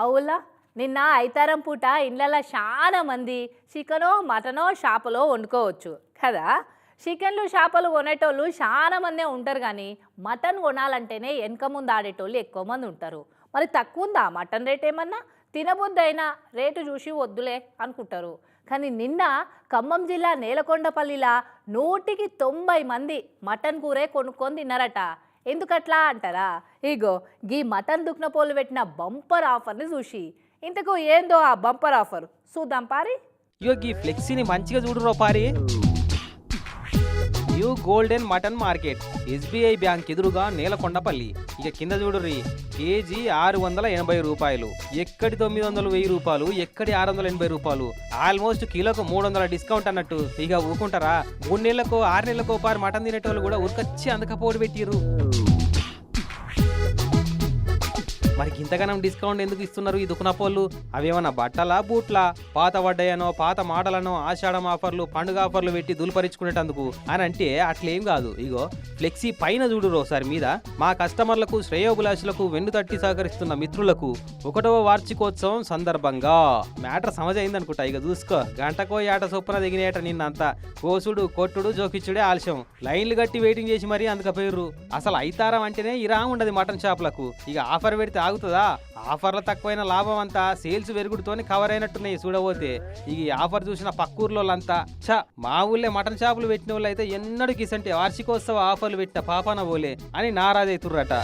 అవులా? నిన్న ఐతారం పూట ఇళ్ళల్లో చాలా మంది చికెనో మటనో షాపలో వండుకోవచ్చు. కదా? చికెన్లు చేపలు కొనేటోళ్ళు చాలా మందే ఉంటారు కానీ మటన్ కొనాలంటేనే వెనక ముందు ఆడేటోళ్ళు ఎక్కువ మంది ఉంటారు. మరి తక్కువ ఉందా? మటన్ రేట్ ఏమన్నా? తినబుద్దైనా రేటు చూసి వద్దులే అనుకుంటారు. కానీ నిన్న ఖమ్మం జిల్లా నేలకొండపల్లిలా నూటికి తొంభై మంది మటన్ కూరే కొనుక్కొని తిన్నారట. ఎందుకట్లా అంటారా? ఇగో గీ మటన్ దుక్నపోలు పెట్టిన బంపర్ ఆఫర్ని చూసి ఇంతకు ఏందో ఆ బంపర్ ఆఫర్? చూద్దాం పారి. ఇగో ఈ ఫ్లెక్సీని మంచిగా చూడురో పారి. New golden mutton market SBI bank ఎదురుగా నేలకొండపల్లి. ఇక కింద చూడుర్రి కేజీ ఆరు వందల ఎనభై రూపాయలు. ఎక్కడి తొమ్మిది వందలు వెయ్యి రూపాయలు ఎక్కడి ఆరు వందల ఎనభై రూపాయలు? ఆల్మోస్ట్ కిలోకు మూడు వందల డిస్కౌంట్ అన్నట్టు. ఇక ఊకుంటారా? మూడు నెలలకు ఆరు నెలలకు పారు మటన్ తినేటోళ్ళు కూడా ఉరికొచ్చి అందకపోటు పెట్టిర్రు. మరి ఇంతగానం డిస్కౌంట్ ఎందుకు ఇస్తున్నారు ఈ దుకునపోళ్ళు అవేమన్నా బట్టలా బూట్లా? పాత వడ్డయనో పాత మాటలనో ఆషాఢం ఆఫర్లు పండుగ ఆఫర్లు పెట్టి దులుపరించుకునేటందుకు అని అంటే అట్లేం కాదు. ఇగో ఫ్లెక్సీ పైన చూడు ఒకసారి మీద. మా కస్టమర్లకు శ్రేయోభిలాషులకు వెన్ను తట్టి సహకరిస్తున్న మిత్రులకు ఒకటవ వార్షికోత్సవం సందర్భంగా. మ్యాటర్ సమజైందనుకుంటా. ఇక చూసుకో. గంటకో ఏట చొప్పున దిగినేట నిన్నంతా. కోసుడు కొట్టుడు జోకిచ్చుడే ఆలస్యం. లైన్లు కట్టి వెయిటింగ్ చేసి మరీ అందుకపోయారు అసలు ఐతారం అంటేనే ఇరా ఉండదు మటన్ షాప్లకు. ఇక ఆఫర్ పెడితే సాగుతుందా ఆఫర్ల తక్కువైన లాభం అంతా సేల్స్ వెరుగుడుతోనే కవర్ అయినట్టున్నాయి చూడబోతే. ఈ ఆఫర్ చూసిన పక్కూర్లోళ్ళంతా ఛ మా ఊళ్ళే మటన్ షాపులు పెట్టిన వాళ్ళు అయితే ఎన్నడూ కిసంటే వార్షికోత్సవ ఆఫర్లు పెట్టిన పాపాన పోలే అని నారాజైతుర్రట.